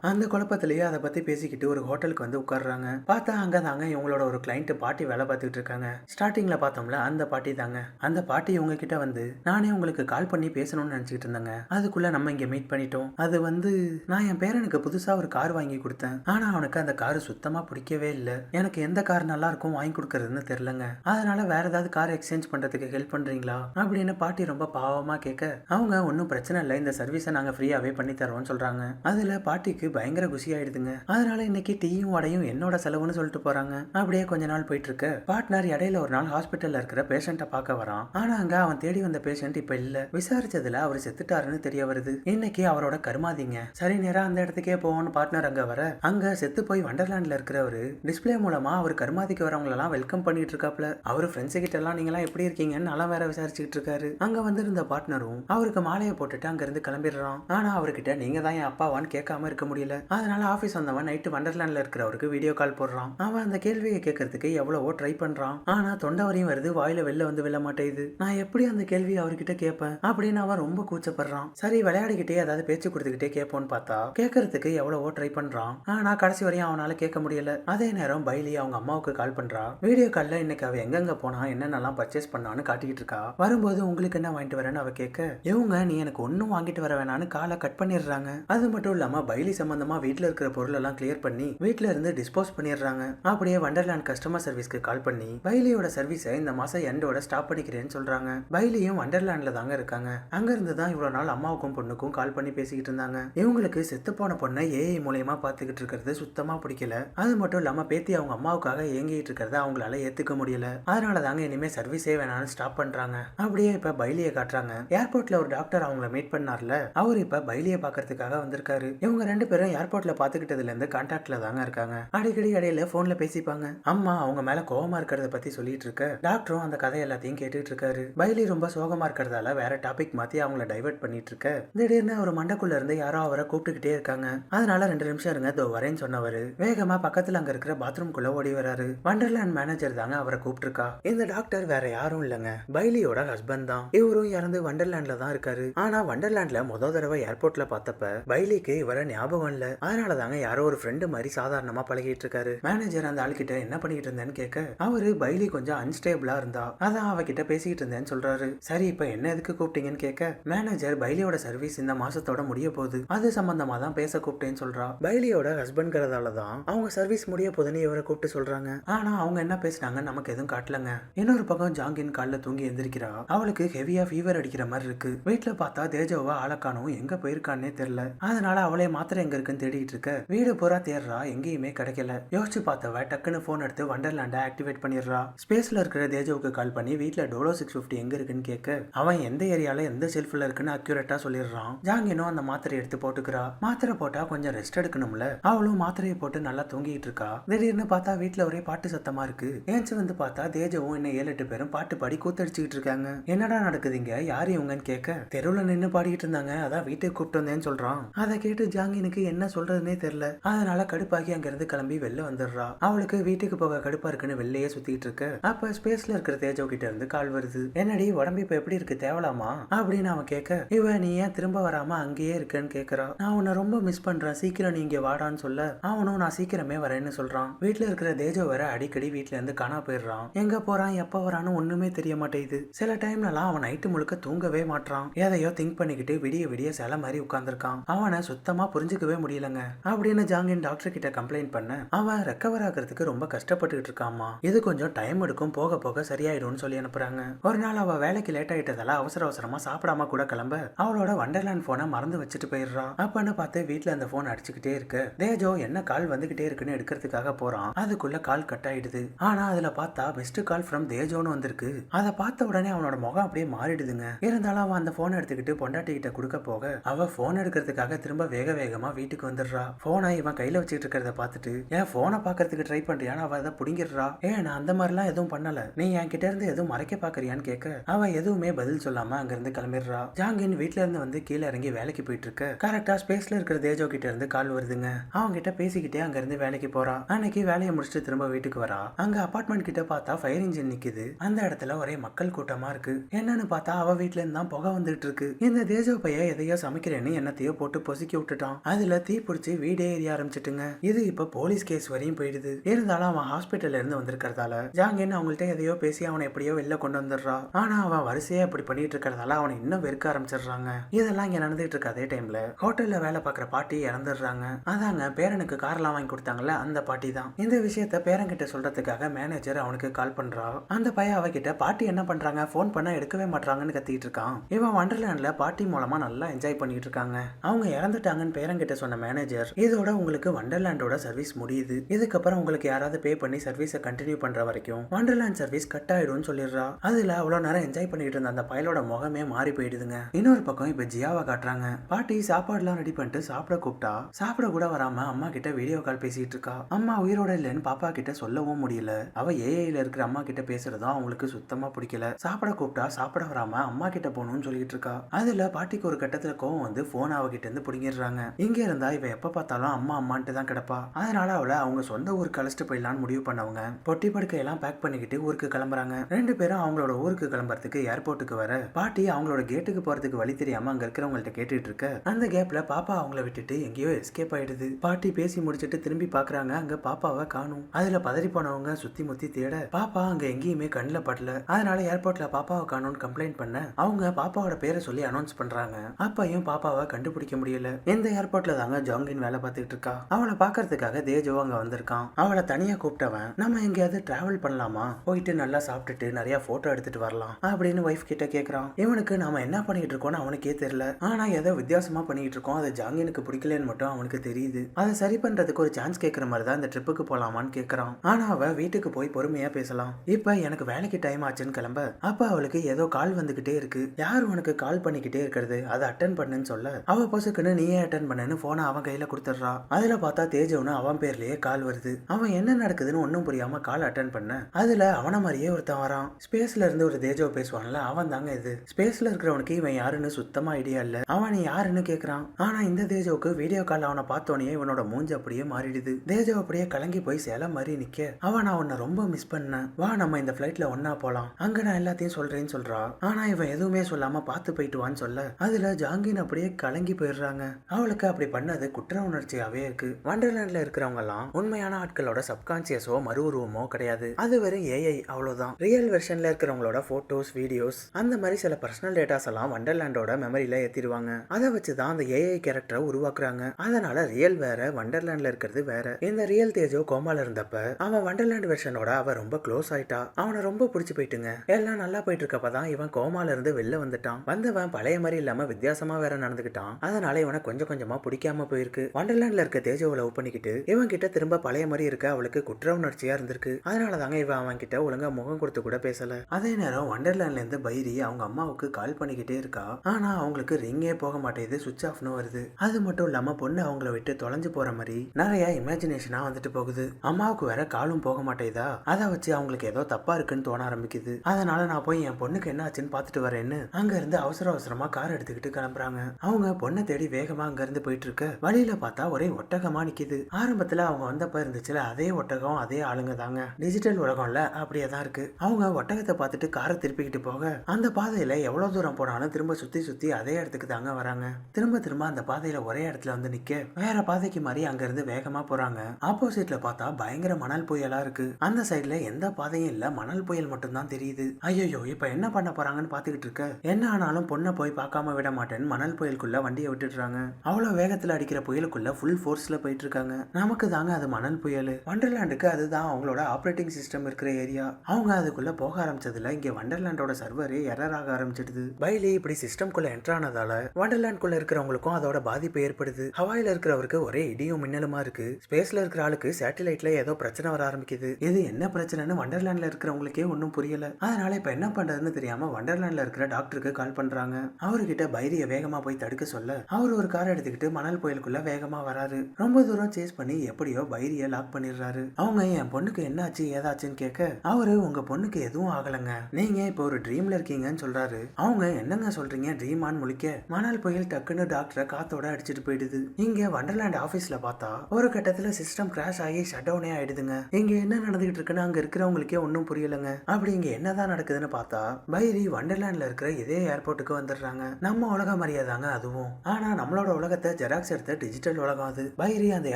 அந்த குழப்பத்திலேயே அதை பத்தி பேசிக்கிட்டு ஒரு ஹோட்டலுக்கு வந்து உட்கார்றாங்க. பார்த்தா அங்க தாங்க இவங்களோட ஒரு கிளைண்ட் பாட்டி வேலை பார்த்துட்டு இருக்காங்க. ஸ்டார்டிங்ல பார்த்தோம்ல அந்த பாட்டி தாங்க. அந்த பாட்டி இவங்க கிட்ட வந்து நானே உங்களுக்கு கால் பண்ணி பேசணும்னு நினைச்சிட்டு இருந்தேங்க. அதுக்குள்ள நம்ம இங்க மீட் பண்ணிட்டோம். அது வந்து நான் என் பேரனுக்கு புதுசா ஒரு கார் வாங்கி கொடுத்தேன். ஆனா அவனுக்கு அந்த கார் சுத்தமா பிடிக்கவே இல்லை. எனக்கு எந்த கார் நல்லா இருக்கும் வாங்கி கொடுக்கறதுன்னு தெரியலங்க. அதனால வேற ஏதாவது கார் எக்ஸ்சேஞ்ச் பண்றதுக்கு ஹெல்ப் பண்றீங்களா? அப்படின்னு பாட்டி ரொம்ப பாவமா கேட்க அவங்க ஒன்றும் பிரச்சனை இல்லை. இந்த சர்வீஸை நாங்க ஃப்ரீயாவே பண்ணி தரோம்னு சொல்றாங்க. அதுல பாட்டிக்கு பயங்கர குஷி ஆயிடுதுங்க. அதனால இன்னைக்கு டீயும் வடையும் என்னோட செலவுன்னு சொல்லிட்டு போறாங்க. அப்படியே கொஞ்ச நாள் போயிட்டு இருக்கு பார்ட்னர் இடையில ஒரு நாள் ஹாஸ்பிட்டல்ல இருக்கிற பேஷண்ட்டை பார்க்க வரான். ஆனா அங்க அவன் தேடி வந்த பேஷண்ட் இப்ப இல்ல. விசாரிச்சதுல அவர் செத்துட்டாருன்னு தெரிய வருது. இன்னைக்கு அவரோட கருமாதிங்க. சரி நேரா அந்த இடத்துக்கே போவோம்னு பார்ட்னர் அங்க வர அங்க செத்து போய் வண்டர்லாண்ட்ல இருக்கிறவரு டிஸ்ப்ளே மூலமா அவர் கருமாதிக்கு வரவங்களெல்லாம் வெல்கம் பண்ணிட்டு இருக்காப்ல. அவர் ஃப்ரெண்ட்ஸ் கிட்ட எல்லாம் நீங்களாம் எப்படி இருக்கீங்கன்னு நல்லா வேற விசாரிச்சுக்கிட்டு இருக்காரு. அங்க வந்திருந்த பார்ட்னரும் அவருக்கு மாலையை போட்டுட்டு அங்க இருந்து கிளம்பிடுறான் ஆனா அவர்கிட்ட நீங்க தான் என் அப்பாவான்னு கேட்காம இருக்க முடியல. அதனால ஆபீஸ் வந்தவன் நைட்டு வண்டர்லேண்டில் இருக்கிறவருக்கு வீடியோ கால் போடுறான். அவன் அந்த கேள்வியை கேட்கறதுக்கு எவ்வளவோ ட்ரை பண்றான். ஆனா தொண்டை வரையும் வருது வாயில வெளில வந்து விழ மாட்டேங்குது. நான் எப்படி அந்த கேள்வியை அவர்கிட்ட கேட்பேன்? அப்படின்னு அவன் ரொம்ப கூச்சப்படுறான். சரி விளையாடிக்கிட்டே ஏதாவது பேச்சு கொடுத்துக்கிட்டே கேட்போன்னு பார்த்தா கேட்கறதுக்கு எவ்வளவோ ட்ரை பண்றான். ஆனா கடைசி வரையும் அவனால கேட்க முடியல. அதே நேரம் பைலி அவங்க அம்மாவுக்கு கால் பண்றா. வீடியோ கால்ல இன்னைக்கு அவ எங்கெங்க போனா என்னென்னலாம் பர்ச்சேஸ் பண்ணான்னு காட்டிக்கிட்டு இருக்கா. வரும்போது உங்களுக்கு என்ன வாங்கிட்டு வரேன்னு அவ கேட்க இவங்க நீ எனக்கு ஒன்னும் வாங்கிட்டு வர வேணான்னு காலை கட் பண்ணிடுறாங்க. அது மட்டும் இல்லாம பைலி சம்பந்தமா வீட்டுல இருக்கிற பொருள் எல்லாம் கிளியர் பண்ணி வீட்டுல இருந்து டிஸ்போஸ் பண்ணிடுறாங்க. அப்படியே வண்டர்லேண்ட் கஸ்டமர் சர்வீஸ்க்கு கால் பண்ணி பைலியோட சர்வீஸை இந்த மாசம் எண்டோட ஸ்டாப் பண்ணிக்கிறேன்னு சொல்றாங்க. பைலியும் வண்டர்லேண்ட்ல தாங்க இருக்காங்க. அங்க இருந்து தான் இவ்வளவு நாள் அம்மாவுக்கும் பொண்ணுக்கும் கால் பண்ணி பேசிக்கிட்டு இருந்தாங்க. இவங்களுக்கு செத்து போன பொண்ணை ஏஐ மூலயமா பாத்துக்கிட்டு இருக்கிறது சுத்தமா பிடிக்கல. அது மட்டும் இல்லாம பேத்தி அவங்க அம்மாவுக்காக ஏங்கிட்டு இருக்கிறத அவங்களால ஏத்துக்க முடியல. அதனால தாங்க இனிமே சர்வீஸே வேணாம்னு ஸ்டாப் பண்றாங்க. அப்படியே இப்ப பைலியை காட்டுறாங்க. ஏர்போர்ட்ல ஒரு டாக்டர் அவங்கள மீட் பண்ணார்ல. அவர் இப்ப பைலியை பாக்குறதுக்காக வந்திருக்காரு. இவங்க ரெண்டு பேரும் ஏர்போர்ட்ல பாத்துக்கிட்டதுல இருந்து கான்டாக்ட்ல தாங்க இருக்காங்க. அடிக்கடி இடையில போன்ல பேசிப்பாங்க. அம்மா அவங்க மேல கோவமா இருக்கிறத பத்தி சொல்லிட்டு இருக்க. டாக்டரும் அந்த கதை எல்லாத்தையும் கேட்டுட்டு இருக்காரு. பைலி ரொம்ப சோகமா இருக்கிறதால வேற டாபிக் மாத்தி அவங்கள டைவர்ட் பண்ணிட்டு இருக்க. திடீர்னு ஒரு மண்டக்குள்ள இருந்து யாரோ அவரை கூப்பிட்டுக்கிட்டே இருக்காங்க. அதனால ரெண்டு நிமிஷம் இருங்க இதோ வரேன்னு சொன்னவர். வேகமா பக்கத்துல அங்க இருக்கிற பாத்ரூம்குள்ள ஓடி வராரு. வண்டர்லேண்ட் மேனேஜர் தாங்க அவரை கூப்பிட்டுருக்கா. இந்த டாக்டர் வேற யாரும் இல்லைங்க. பைலியோட ஹஸ்பண்ட் தான். இவரும் இறந்து வண்டர்லேண்ட்ல தான் இருக்காரு. ஆனா வண்டர்லேண்ட்ல முத தடவை ஏர்போர்ட்ல பார்த்தப்ப பைலிக்கு இவரை ஞாபகம் இல்ல. அதனால தாங்க யாரோ ஒரு ஃப்ரெண்டு மாதிரி சாதாரணமா பழகிட்டு இருக்காரு மேனேஜர் அந்த ஆள்கிட்ட என்ன பண்ணிட்டு இருந்தேன்னு கேட்க அவரு பைலி கொஞ்சம் அன்ஸ்டேபிளா இருந்தா அதான் அவகிட்ட பேசிக்கிட்டு இருந்தேன்னு சொல்றாரு. சரி இப்ப என்ன எதுக்கு கூப்பிட்டீங்கன்னு கேட்க மேனேஜர் பைலியோட சர்வீஸ் இந்த மாசத்தோட முடிய போகுது. அது சம்பந்தமா தான் பேச கூப்பிட்டேன்னு சொல்றா. பைலியோட ஹஸ்பண்ட்ங்கிறதால தான் அவங்க சர்வீஸ் முடிய போகுதுன்னு இவரை கூப்பிட்டு சொல்றாங்க. ஆனா அவங்க என்ன பேசுனாங்க நமக்கு எதுவும் காட்டலங்க. இன்னொரு பக்கம் ஜாங்கின் கால்ல தூங்கி எந்திரிக்கிறா. அவளுக்கு ஹெவியா ஃபீவர் அடிக்கிற மாதிரி இருக்கு. வீட்டுல பார்த்தா தேஜாவை ஆளக்கானும் எங்க போயிருக்கான்னே தெரியல. அதனால அவளே மாத்திரை எங்க இருக்குன்னு தேடிட்டு இருக்க. வீடு பூரா தேடுறா எங்கேயுமே கிடைக்கல. யோசிச்சு பார்த்தவ டக்குன்னு போன் எடுத்து வண்டர்லாண்ட ஆக்டிவேட் பண்ணிடுறா. ஸ்பேஸ்ல இருக்கிற தேஜாவுக்கு கால் பண்ணி வீட்டுல டோலோ சிக்ஸ் பிப்டி எங்க இருக்குன்னு கேட்க அவன் எந்த ஏரியால எந்த ஷெல்ஃப்ல இருக்குன்னு அக்யூரேட்டா சொல்லிடுறான். ஜாங்கினும் அந்த மாத்திரை எடுத்து போட்டுக்கிறா. மாத்திரை போட்டா கொஞ்சம் ரெஸ்ட் எடுக்கணும்ல. அவளும் மாத்திரையை போட்டு நல்லா தூங்கிட்டு இருக்கா. திடீர்னு பார்த்தா வீட்டுல ஒரே பாட்டு சத்தமா இருக்கு. ஏன்ச்சு வந்து பார்த்தா தேஜவும் இன்னும் ஏழு எட்டு பேரும் பாட்டு பாடி கூத்தடிச்சுக்கிட்டு இருக்காங்க. என்னடா நடக்குதுங்க யார் இவங்கன்னு கேட்க தெருவுல நின்னு பாடிக்கிட்டு இருந்தாங்க. அதான் வீட்டுக்கு கூப்பிட்டு வந்தேன்னு சொல்றான். அதை கேட்டு ஜாங்கினுக்கு என்ன சொல்றதுனே தெரியல. அதனால கடுப்பாகி அங்கிருந்து கிளம்பி வெளில வந்துடுறா. அவளுக்கு வீட்டுக்கு போக கடுப்பா இருக்குன்னு வெளிலேயே சுத்திட்டு இருக்க. அப்ப ஸ்பேஸ்ல இருக்கிற தேஜோ கிட்ட இருந்து கால் வருது. என்னடி உடம்பு இப்ப எப்படி இருக்கு? தேவலாமா? அப்படின்னு அவன் கேட்க இவ நீ ஏன் திரும்ப வராம அங்கேயே இருக்கேன்னு கேக்குறா. நான் உன்னை ரொம்ப மிஸ் பண்றேன். சீக்கிரம் நீ இங்க வாடான்னு சொல்ல. அவனும் நான் சீக்கிரமே வரேன்னு சொல்றான். வீட்டுல இருக்கிற தேஜோ வேற அடிக்கடி வீட்டுல இருந்து காணா போயிடுறான். எங்க போறான்? எப்ப வரான்னு ஒண்ணுமே தெரிய மாட்டேங்குது. சில டைம்லலாம் அவன் நைட்டு முழுக்க தூங்கவே மாட்றான். எதையோ திங்க் பண்ணிக்கிட்டு விடிய விடிய சிலம்பு மாதிரி உட்கார்ந்துருக்கான். அவனை சுத்தமா புரிஞ்சுக்கவே முடியலங்க. அப்படின்னு ஜாங்கின் டாக்டர் கிட்ட கம்ப்ளைண்ட் பண்ண அவன் ரெக்கவர் ஆகிறதுக்கு ரொம்ப கஷ்டப்பட்டுக்கிட்டு இருக்காமா இது கொஞ்சம் டைம் எடுக்கும் போக போக சரியாயிடும்னு சொல்லி அனுப்புறாங்க. ஒரு நாள் அவ வேலைக்கு லேட் ஆயிட்டதால அவசர அவசரமா சாப்பிடாம கூட கிளம்ப அவளோட வண்டர்லேண்ட் போனை மறந்து வச்சுட்டு போயிடுறான் அப்பன்னு பார்த்து வீட்டுல அந்த போன் அடிச்சுக்கிட்டே இருக்கு. தேஜோ என்ன கால் வந்துகிட்டே இருக்குன்னு எடுக்கிறதுக்காக போறான். அதுக்குள்ள கால் கட் ஆயிடுது. ஆனா அதுல பார்த்தா மிஸ்டு கால் ஃப்ரம் தேஜோன்னு வந்திருக்கு. அதை பார்த்த உடனே அவனோட முகம் அப்படியே மாறிடுதுங்க. இருந்தாலும் அவன் அந்த போன் எடுத்துக்கிட்டு பொண்டாட்டி கிட்ட கொடுக்க போக அவ போன் எடுக்கிறதுக்காக திரும்ப வேக வேகமா வீட்டுக்கு வந்துடுறா. போனை இவன் கையில வச்சுட்டு இருக்கிறத பார்த்துட்டு ஏன் போனை பார்க்கறதுக்கு ட்ரை பண்றியான்னு அவ அதை புடிங்கிடுறா. ஏ நான் அந்த மாதிரிலாம் எதுவும் பண்ணல. நீ என் கிட்ட இருந்து எதுவும் மறைக்க பாக்குறியான்னு கேட்க அவள் எதுவுமே பதில் சொல்லாம அங்க இருந்து கிளம்பிடுறா. ஜாங்கின் வீட்ல இருந்து வந்து கீழே இறங்கி வேலைக்கு போயிட்டு இருக்க கரெக்டா ஸ்பேஸ்ல இருக்கிற தேஜோ கிட்ட இருந்து கால் வருதுங்க. அவங்க கிட்ட பேசிக்கிட்டே அங்க இருந்து வேலைக்கு போறா. அன்னைக்கு வேலையை முடிச்சுட்டு திரும்ப வீட்டுக்கு வரா. அங்க அபார்ட்மெண்ட் கிட்ட பார்த்தா ஃபயர் இன்ஜின் நிக்குது. அந்த இடத்துல ஒரே மக்கள் கூட்டமா இருக்கு. என்னன்னு பார்த்தா அவ வீட்ல இருந்து தான் புகை வந்துட்டு இருக்கு இந்த தேஜோ பைய எதையோ சமைக்க சமைக்கிறேன்னு என்னத்தையோ போட்டு பொசுக்கி விட்டுட்டான். அதுல தீ பிடிச்சி வீடே எரிய ஆரம்பிச்சிட்டுங்க. இது இப்ப போலீஸ் கேஸ் வரையும் போயிடுது. இருந்தாலும் அவன் ஹாஸ்பிட்டல்ல இருந்து வந்திருக்கிறதால ஜாங்கின் அவங்கள்ட்ட எதையோ பேசி அவனை எப்படியோ வெளில கொண்டு வந்துடுறா. ஆனா அவன் வரிசையா இப்படி பண்ணிட்டு இருக்கிறதால அவனை இன்னும் வெறுக்க ஆரம்பிச்சிடுறாங்க. இதெல்லாம் இங்க நடந்துட்டு இருக்க அதே டைம்ல ஹோட்டல்ல வேலை பாக்குற பாட்டி இறந்துடுறாங்க. அதாங்க பேரனுக்கு கார்லாம் வாங்கி கொடுத்தாங்கல்ல அந்த பாட்டி தான். இந்த விஷயத்த பேரன்கிட்ட சொல்றதுக்காக மேனேஜர் அவனுக்கு கால் பண்றா. அந்த பையன் அவகிட்ட பாட்டி என்ன பண்றாங்க? ஃபோன் பண்ணா எடுக்கவே மாட்டாங்கன்னு கத்திட்டு இருக்கான். இவன் வண்டர்லேண்ட்ல பாட்டி மூலமா நல்லா என்ஜாய் பண்ணிட்டு இருக்காங்க அவங்க இறந்துட்டாங்கன்னு பேரங்கிட்ட சொன்ன மேனேஜர் இதோட உங்களுக்கு வண்டர்லேண்டோட சர்வீஸ் முடியுது. இதுக்கப்புறம் உங்களுக்கு யாராவது பே பண்ணி சர்வீஸை கண்டினியூ பண்ற வரைக்கும் வண்டர்லேண்ட் சர்வீஸ் கட் ஆயிடும்னு சொல்லிடுறா. அதுல அவ்வளவு நேரம் என்ஜாய் பண்ணிட்டு இருந்த அந்த பயலோட முகமே மாறி போயிடுதுங்க. இன்னொரு பக்கம் இப்ப ஜியாவை காட்டுறாங்க. பாட்டி சாப்பாடுலாம் ரெடி பண்ணிட்டு சாப்பிட கூப்பிட்டா? சாப்பிட கூட வராம அம்மா கிட்ட வீடியோ கால் பேசிட்டு இருக்கா. அம்மா உயிரோட இல்லைன்னு பாப்பா கிட்ட சொல்லவும் முடியல. அவ ஏஐல இருக்கிற அம்மா கிட்ட பேசுறதும் அவங்களுக்கு சுத்தமா பிடிக்கல. சாப்பிட கூப்பிட்டா சாப்பிட வராம அம்மா கிட்ட போகணும்னு சொல்லிட்டு இருக்கா. அதுல பாட்டிக்கு ஒரு கட்டத்துல கோவம் வந்து போன் அவகிட்ட இருந்து பிடிங்கிடுறாங்க இங்க இருந்தா இவ எப்ப பார்த்தாலும் அம்மா அம்மான்ட்டு தான் கிடப்பா. அதனால அவளை அவங்க சொந்த ஊருக்கு அழைச்சிட்டு போயிடலான்னு முடிவு பண்ணவங்க. பொட்டி படுக்கையெல்லாம் பேக் பண்ணிக்கிட்டு ஊருக்கு கிளம்புறாங்க. ரெண்டு பேரும் அவங்களோட ஊருக்கு கிளம்புறதுக்கு ஏர்போர்ட்டுக்கு வர பாட்டி அவங்களோட கேட்டுக்கு போறதுக்கு வழி தெரியாம அங்க இருக்கிறவங்கள்ட்ட கேட்டுட்டு இருக்க அந்த கேப்ல பாப்பா அவங்கள விட்டுட்டு எங்கேயோ எஸ்கேப் ஆயிடுது. பாட்டி பேசி முடிச்சிட்டு திரும்பி பாக்குறாங்க. அங்க பாப்பாவை காணும். அதுல பதறி போனவங்க சுத்தி முத்தி தேட பாப்பா அங்க எங்கேயுமே கண்ணில் படல. அதனால ஏர்போர்ட்ல பாப்பாவை காணும்னு கம்ப்ளைண்ட் பண்ண அவங்க பாப்பாவோட பேரை சொல்லி அனௌன்ஸ் பண்றாங்க. அப்பையும் பாப்பாவை கண்டுபிடிக்க முடியல. இந்த ஏர்போர்ட்ல தாங்க ஜாங்கின் வேலை பார்த்துட்டு இருக்கா? அவளை பாக்குறதுக்காக தேஜோ அங்க வந்திருக்கான். அவளை தனியா கூப்பிட்டவன் நம்ம எங்கேயாவது டிராவல் பண்ணலாமா? போயிட்டு நல்லா சாப்பிட்டுட்டு நிறைய போட்டோ எடுத்துட்டு வரலாம் அப்படின்னு ஒய்ஃப் கிட்ட கேக்குறான். இவனுக்கு நாம என்ன பண்ணிட்டு இருக்கோம்னு அவனுக்கே தெரியல. ஆனா ஏதோ வித்தியாசமா பண்ணிட்டு இருக்கோம். அது ஜாங்கினுக்கு பிடிக்கலன்னு மட்டும் அவனுக்கு தெரியுது. அதை சரி பண்றதுக்கு ஒரு சான்ஸ் கேட்கற மாதிரி தான் இந்த ட்ரிப்புக்கு போலாமான்னு கேக்குறான். ஆனா அவ வீட்டுக்கு போய் பொறுமையா பேசலாம். இப்ப எனக்கு வேலைக்கு டைம் ஆச்சுன்னு கிளம்ப. அப்ப அவளுக்கு ஏதோ கால் வந்துகிட்டே இருக்கு. யார் உனக்கு கால் பண்ணிக்கிட்டே இருக்கிறது? அதை அட்டன் பண்ணுன்னு சொல்ல அவ பொசுக்குன்னு நீயே அட்டன் பண்ணேன்னு போனை அவன் கையில கொடுத்துட்றா. அதுல பார்த்தா தேஜவனு அவன் பேர்லயே கால் வருது. அவன் என்ன நடக்குதுன்னு ஒன்னும் புரியாம கால் அட்டன் பண்ண. அதுல அவன மாதிரியே ஒருத்தன் வரான். ஸ்பேஸ்ல இருந்து ஒரு தேஜோ பேசுவான்ல அவன் தாங்க இது. ஸ்பேஸ்ல இருக்கிறவனுக்கு இவன் யாருன்னு சுத்தமா ஐடியா இல்ல. அவன் நீ யாருன்னு கேக்குறான். ஆனா இந்த தேஜோவுக்கு வீடியோ கால் அவனை பார்த்தோன்னே இவனோட மூஞ்சி அப்படியே மாறிடுது. தேஜோ அப்படியே கலங்கி போய் சேலை மாதிரி நிக்க. அவன் நான் உன்னை ரொம்ப மிஸ் பண்ணேன். வா நம்ம இந்த ஃபிளைட்ல ஒன்னா போலாம். அங்க நான் எல்லாத்தையும் சொல்றேன்னு சொல்றா. ஆனா இவன் எதுவுமே சொல்லாம பார்த்து போயிட்டு வான்னு சொல்ல. அதுல ஜாங்கின் அப்படியே கலங்கி போயிடுறாங்க. அவளுக்கு அப்படி பண்ணது குற்ற உணர்ச்சியாவே இருக்கு. வண்டர்லேண்ட்ல இருக்கிறவங்க எல்லாம் உண்மையான ஆட்களோட சப்கான்சியஸோ மறு உருவமோ கிடையாது. அது வெறும் ஏஐ அவ்வளவுதான். ரியல் வெர்ஷன்ல இருக்கிறவங்களோட போட்டோஸ் வீடியோஸ் அந்த மாதிரி சில பர்சனல் டேட்டாஸ் எல்லாம் வண்டர்லேண்டோட மெமரியில ஏத்திடுவாங்க. அதை வச்சு தான் அந்த ஏஐ கேரக்டரை உருவாக்குறாங்க. அதனால ரியல் வேற வண்டர்லேண்ட்ல இருக்கிறது வேற. இந்த ரியல் தேஜோ கோமால இருந்தப்ப அவன் வண்டர்லேண்ட் வெர்ஷனோட அவ ரொம்ப க்ளோஸ் ஆயிட்டா. அவனை ரொம்ப பிடிச்சு போயிட்டுங்க. எல்லாம் நல்லா போயிட்டு இருக்கப்பதான் இவன் கோமால இருந்து வெளில வந்துட்டான். வந்தவன் பழைய மாதிரி இல்லாம வித்தியாசமா வேற நடந்துக்கிட்டான். அதனால இவனை கொஞ்சம் கொஞ்சமா பிடிக்காம போயிருக்கு. வண்டர்லேண்ட்ல இருக்க தேஜோவை லவ் பண்ணிக்கிட்டு இவன் கிட்ட திரும்ப பழைய மாதிரி இருக்க அவளுக்கு குற்ற உணர்ச்சியா இருந்திருக்கு. அதனால தாங்க இவன் அவன் கிட்ட ஒழுங்கா முகம் கொடுத்து கூட பேசல. அதே நேரம் வண்டர்லேண்ட்ல இருந்து பைரி அவங்க அம்மாவுக்கு கால் பண்ணிக்கிட்டே இருக்கா. ஆனா அவங்களுக்கு ரிங்கே போக மாட்டேங்குது சுவிச் ஆஃப்னு வருது. அது மட்டும் இல்லாம பொண்ணு அவங்கள விட்டு தொலைஞ்சு போற மாதிரி நிறைய இமேஜினேஷனா வந்துட்டு போகுது. அம்மாவுக்கு வேற காலும் போக மாட்டேதா? அதை வச்சு அவங்களுக்கு ஏதோ தப்பா இருக்குன்னு தோண ஆரம்பிக்குது. அதனால நான் போய் என் பொண்ணுக்கு என்ன ஆச்சுன்னு பார்த்துட்டு வரேன்னு அங்க இருந்து அவசர அவசரமா கார் எடுத்துக்கிட்டு கிளம்புறாங்க. அவங்க பொண்ணை தேடி வேகமா அங்க இருந்து போயிட்டு இருக்க வழியில பார்த்தா ஒரே ஒட்டகமா நிக்குது. ஆரம்பத்துல அவங்க வந்தப்ப இருந்துச்சுல அதே ஒட்டகம் அதே ஆளுங்க தாங்க. டிஜிட்டல் உலகம்ல அப்படியே தான் இருக்கு. அவங்க ஒட்டகத்தை பார்த்துட்டு காரை திருப்பிக்கிட்டு போக அந்த பாதையில எவ்வளவு தூரம் போனாலும் திரும்ப சுத்தி சுத்தி அதே இடத்துக்கு தாங்க வராங்க. திரும்ப திரும்ப அந்த பாதையில ஒரே இடத்துல வந்து நிக்க வேற பாதைக்கு மாதிரி அங்க இருந்து வேகமா போறாங்க. ஆப்போசிட்ல பார்த்தா பயங்கர மணல் புயலா இருக்கு. அந்த சைடுல எந்த பாதையும் இல்ல மணல் புயல் மட்டும்தான் தெரியுது. ஐயோ இப்ப என்ன பண்ண போறாங்கன்னு பாத்துக்கிட்டு இருக்க. என்ன ஆனாலும் பொண்ணை போய் பார்க்காம விட மாட்டேன்னு மணல் கடல் புயலுக்குள்ள வண்டியை விட்டுடுறாங்க. அவ்வளோ வேகத்தில் அடிக்கிற புயலுக்குள்ள ஃபுல் ஃபோர்ஸ்ல போயிட்டு இருக்காங்க நமக்கு தாங்க அது மணல் புயல். வண்டர்லாண்டுக்கு அதுதான் அவங்களோட ஆப்ரேட்டிங் சிஸ்டம் இருக்கிற ஏரியா அவங்க அதுக்குள்ள போக ஆரம்பிச்சதுல இங்க வண்டர்லாண்டோட சர்வரே எரர் ஆக ஆரம்பிச்சிடுது. பைலி இப்படி சிஸ்டம்குள்ள என்டர் ஆனதால வண்டர்லாண்ட்குள்ள இருக்கிறவங்களுக்கும் அதோட பாதிப்பு ஏற்படுது. ஹவாயில இருக்கிறவருக்கு ஒரே இடியும் மின்னலுமா இருக்கு. ஸ்பேஸ்ல இருக்கிற ஆளுக்கு சேட்டலைட்ல ஏதோ பிரச்சனை வர ஆரம்பிக்குது. இது என்ன பிரச்சனைன்னு வண்டர்லாண்ட்ல இருக்கிறவங்களுக்கே ஒன்றும் புரியல. அதனால இப்ப என்ன பண்றதுன்னு தெரியாம வண்டர்லாண்ட்ல இருக்கிற டாக்டருக்கு கால் பண்றாங்க. அவர்கிட்ட பைரிய வேகமா போய் தடுக்க சொல்ல அவர் ஒரு கார் எடுத்துக்கிட்டு மணல் புயலுக்குள்ள வேகமா வராரு. ரொம்ப தூரம் சேஸ் பண்ணி எப்படியோ பைரிய லாக் பண்ணிடுறாரு. அவங்க என் பொண்ணுக்கு என்னாச்சு ஏதாச்சுன்னு கேட்க அவரு உங்க பொண்ணுக்கு எதுவும் ஆகலைங்க. நீங்க இப்போ ஒரு ட்ரீம்ல இருக்கீங்கன்னு சொல்றாரு. அவங்க என்னங்க சொல்றீங்க? ட்ரீமான்னு முழிக்க மணல் புயல் டக்குன்னு டாக்டரை காத்தோட அடிச்சிட்டு போயிடுது. இங்க வண்டர்லேண்ட் ஆபீஸ்ல பார்த்தா ஒரு கட்டத்துல சிஸ்டம் கிராஷ் ஆகி ஷட் டவுனே ஆயிடுதுங்க. இங்க என்ன நடந்துகிட்டு இருக்குன்னு அங்க இருக்கிறவங்களுக்கே ஒன்றும் புரியலங்க. அப்படி இங்க என்னதான் நடக்குதுன்னு பார்த்தா பைரி வண்டர்லேண்ட்ல இருக்கிற இதே ஏர்போர்ட்டுக்கு வந்துடுறாங்க. நம்ம உலக தாங்க அதுவும். ஆனா நம்மளோட உலகத்தை ஜெராக்ஸ் எடுத்த டிஜிட்டல் உலகம் அது. பைரி அந்த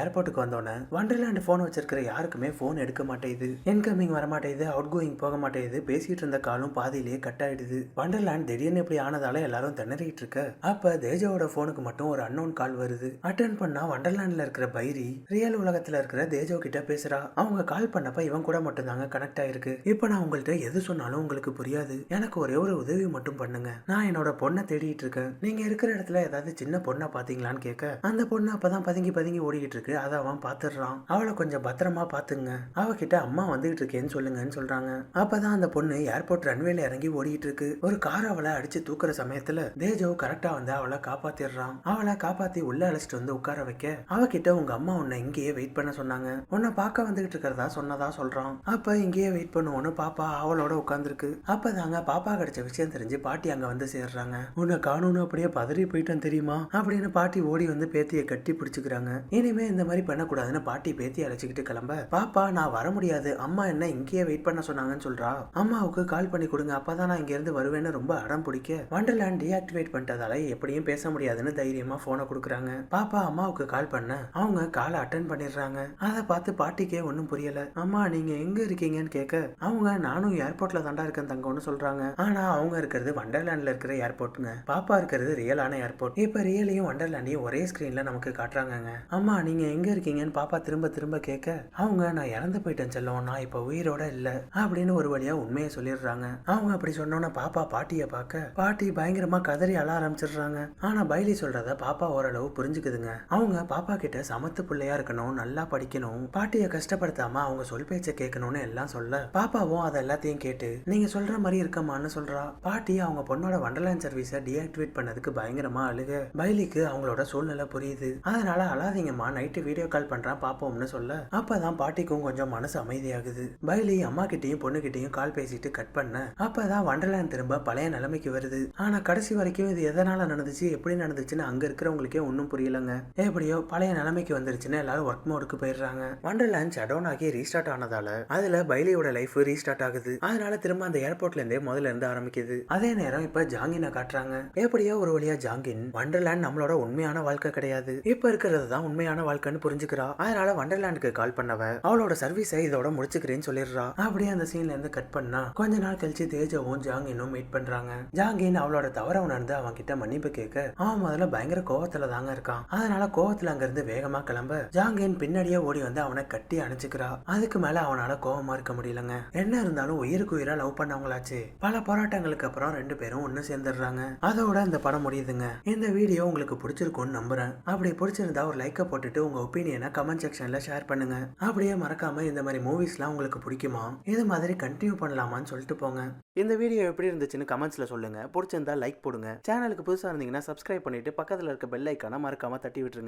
ஏர்போர்ட்டுக்கு வந்தோடனே வண்டர்லாண்ட் போன் வச்சிருக்கிற யாருக்குமே போன் எடுக்க மாட்டேங்குது இன்கமிங் வர மாட்டேங்குது அவுட் கோயிங் போக மாட்டேங்குது பேசிட்டு இருந்த காலும் பாதியிலேயே கட் ஆயிடுது. வண்டர்லாண்ட் திடீர்னு இப்படி ஆனதால எல்லாரும் திணறிட்டு இருக்க. அப்ப தேஜாவோட போனுக்கு மட்டும் ஒரு அன்னோன் கால் வருது. அட்டன் பண்ணா வண்டர்லாண்ட்ல இருக்கிற பைரி ரியல் உலகத்துல இருக்கிற தேஜோ கிட்ட பேசுறா. அவங்க கால் பண்ணப்ப இவன் கூட மட்டும் தாங்க கனெக்ட் ஆயிருக்கு. இப்ப நான் உங்கள்கிட்ட எது சொன்னாலும் உங்களுக்கு புரியாது. எனக்கு ஒரே ஒரு உதவி மட்டும் பண்ணுங்க. நான் என்னோட பொண்ணை தேடிட்டு இருக்கேன். நீங்க இருக்கிற இடத்துல ஏதாவது சின்ன பொண்ணை பார்த்தீங்களான்னு கேட்க அந்த பொண்ணு அப்பதான் பதுங்கி பதுங்கி ஓடிக்கிட்டு இருக்கு அதை அவன் பார்த்துடுறான் அவளை கொஞ்சம் பத்திரமா பார்த்துங்க அவகிட்ட அம்மா வந்துகிட்டு இருக்கேன்னு சொல்லுங்கன்னு சொல்றாங்க. அப்பதான் அந்த பொண்ணு ஏர்போர்ட் ரன்வேல இறங்கி ஓடிக்கிட்டு இருக்கு ஒரு கார் அவளை அடிச்சு தூக்குற சமயத்துல தேஜோ கரெக்டா வந்து அவளை காப்பாத்திடுறான். அவளை காப்பாத்தி உள்ள அழைச்சிட்டு வந்து உட்கார வைக்க அவகிட்ட உங்க அம்மா உன்னை இங்கேயே வெயிட் பண்ண சொன்னாங்க. உன்னை பார்க்க வந்துகிட்டு இருக்கிறதா சொன்னதா சொல்றான். அப்ப இங்கேயே வெயிட் பண்ணுவோன்னு பாப்பா அவளோட உட்காந்துருக்கு அப்பதாங்க பாப்பா கிடைச்ச விஷயம் தெரிஞ்சு பாட்டி அங்க வந்து சேர்றாங்க. உன்னை காணும்னு அப்படியே பதறி போயிட்டோம் தெரியுமா? அப்படின்னு பாட்டி ஓடி வந்து பேத்தியை கட்டி பிடிச்சிக்கிறாங்க. இனிமே இந்த மாதிரி பண்ணக்கூடாதுன்னு பாட்டி பேத்தி அழைச்சிக்கிட்டு கிளம்ப. பாப்பா நான் வர முடியாது. அம்மா என்ன இங்கேயே வெயிட் பண்ண சொன்னாங்கன்னு சொல்றா. அம்மாவுக்கு கால் பண்ணி கொடுங்க. அப்பதான் நான் இங்க இருந்து வருவேன்னு ரொம்ப அடம் பிடிக்க. வண்டர்லேண்ட் டீஆக்டிவேட் பண்ணிட்டதால எப்படியும் பேச முடியாதுன்னு தைரியமா போனை கொடுக்குறாங்க. பாப்பா அம்மாவுக்கு கால் பண்ண. அவங்க காலை அட்டன் பண்ணிடுறாங்க. அதை பார்த்து பாட்டிக்கே ஒன்றும் புரியல. அம்மா நீங்க எங்க இருக்கீங்கன்னு கேட்க அவங்க நானும் ஏர்போர்ட்ல தாண்டா இருக்கேன் தங்கம்னு சொல்றாங்க. ஆனா அவங்க இருக்கிறது வண்டர்லேண்ட்ல இருக்கிற ஏர்போர்ட்டுங்க பாப்பா இருக்கிறது ரியல் ரியலான ஏர்போர்ட். இப்ப ரியலையும் வண்டர்லாண்டையும் ஒரே ஸ்கிரீன்ல நமக்கு காட்டுறாங்கங்க. அம்மா நீங்க எங்க இருக்கீங்கன்னு பாப்பா திரும்ப திரும்ப கேட்க அவங்க நான் இறந்து போயிட்டேன் செல்லும் நான் இப்ப உயிரோட இல்ல அப்படின்னு ஒரு வழியா உண்மையை சொல்லிடுறாங்க. அவங்க அப்படி சொன்னோன்னே பாப்பா பாட்டிய பார்க்க பாட்டி பயங்கரமா கதறி அழ ஆரம்பிச்சிடுறாங்க. ஆனா பைலி சொல்றத பாப்பா ஓரளவு புரிஞ்சுக்குதுங்க. அவங்க பாப்பா கிட்ட சமத்து பிள்ளையா இருக்கணும் நல்லா படிக்கணும் பாட்டிய கஷ்டப்படுத்தாம அவங்க சொல் பேச்ச கேட்கணும்னு எல்லாம் சொல்ல பாப்பாவும் அதை எல்லாத்தையும் கேட்டு நீங்க சொல்ற மாதிரி இருக்கமான்னு சொல்றா. பாட்டி அவங்க பொண்ணோட வண்டர்லேண்ட் சர்வீஸை டீஆக்டிவேட் பண்ணதுக்கு பயங்கரமா அழுக. பைலிக்கு அவங்களோட சூழ்நிலை புரியுது. அதனால அழாதீங்கம்மா நைட்டு வீடியோ கால் பண்றான் பாப்போம்னு சொல்ல. அப்பதான் பாட்டிக்கும் கொஞ்சம் மனசு அமைதியாகுது. பைலி அம்மா கிட்டயும் பொண்ணு கிட்டயும் கால் பேசிட்டு கட் பண்ண. அப்பதான் வண்டர்லேண்ட் திரும்ப பழைய நிலைமைக்கு வருது. ஆனா கடைசி வரைக்கும் இது எதனால நடந்துச்சு எப்படி நடந்துச்சுன்னு அங்க இருக்கிறவங்களுக்கே ஒன்றும் புரியலங்க. எப்படியோ பழைய நிலைமைக்கு வந்துருச்சுன்னு எல்லாரும் ஒர்க் மோடுக்கு போயிடுறாங்க. வண்டர்லேண்ட் ஷட் ஆகி ரீஸ்டார்ட் ஆனதால அதுல பைலியோட லைஃப் ரீஸ்டார்ட் ஆகுது. அதனால திரும்ப அந்த ஏர்போர்ட்ல இருந்தே முதல்ல இருந்து ஆரம்பிக்குது. அதே நேரம் இப்ப ஜாங்கினை காட்டுறாங்க. எப்படியோ ஒரு வழியா ஜாங்கின் வண்டர்லேண்ட் நம்மளோட உண்மையான வாழ்க்கை கிடையாது. இப்ப இருக்கிறது தான் உண்மையான வாழ்க்கைன்னு புரிஞ்சுக்கிறா. அதனால வண்டர்லேண்டுக்கு கால் பண்ணவ அவளோட சர்வீஸை இதோட முடிச்சுக்கிறேன்னு சொல்லிடுறா. அப்படியே அந்த சீன்ல இருந்து கட் பண்ணா கொஞ்ச நாள் கழிச்சு தேஜவும் ஜாங்கினும் மீட் பண்றாங்க. ஜாங்கின் அவளோட தவற உணர்ந்து அவன் கிட்ட மன்னிப்பு கேட்க அவன் முதல்ல பயங்கர கோவத்துல தாங்க இருக்கான். அதனால கோவத்துல அங்க இருந்து வேகமா கிளம்ப. ஜாங்கின் பின்னாடியே ஓடி வந்து அவனை கட்டி அணைச்சுக்கிறா. அதுக்கு மேல அவனால கோவமா இருக்க முடியலங்க. என்ன இருந்தாலும் உயிருக்கு உயிரா லவ் பண்ணவங்களாச்சு. பல போராட்டங்களுக்கு அப்புறம் ரெண்டு பேரும் ஒண்ணு சேர்ந்துடுறாங்க. அதோட இந்த படம் முடியுது. முடியுதுங்க இந்த வீடியோ உங்களுக்கு பிடிச்சிருக்கும்னு நம்புறேன். அப்படி பிடிச்சிருந்தா ஒரு லைக்கை போட்டுட்டு உங்க ஒப்பீனியனை கமெண்ட் செக்ஷன்ல ஷேர் பண்ணுங்க. அப்படியே மறக்காம இந்த மாதிரி மூவிஸ்லாம் உங்களுக்கு பிடிக்குமா? இது மாதிரி கண்டினியூ பண்ணலாமான்னு சொல்லிட்டு போங்க. இந்த வீடியோ எப்படி இருந்துச்சுன்னு கமெண்ட்ஸ்ல சொல்லுங்க. பிடிச்சிருந்தா லைக் போடுங்க. சேனலுக்கு புதுசா இருந்தீங்கன்னா சப்ஸ்கிரைப் பண்ணிட்டு பக்கத்துல இருக்க பெல் ஐக்கான மறக்காம தட்டி விட்டுருங்க.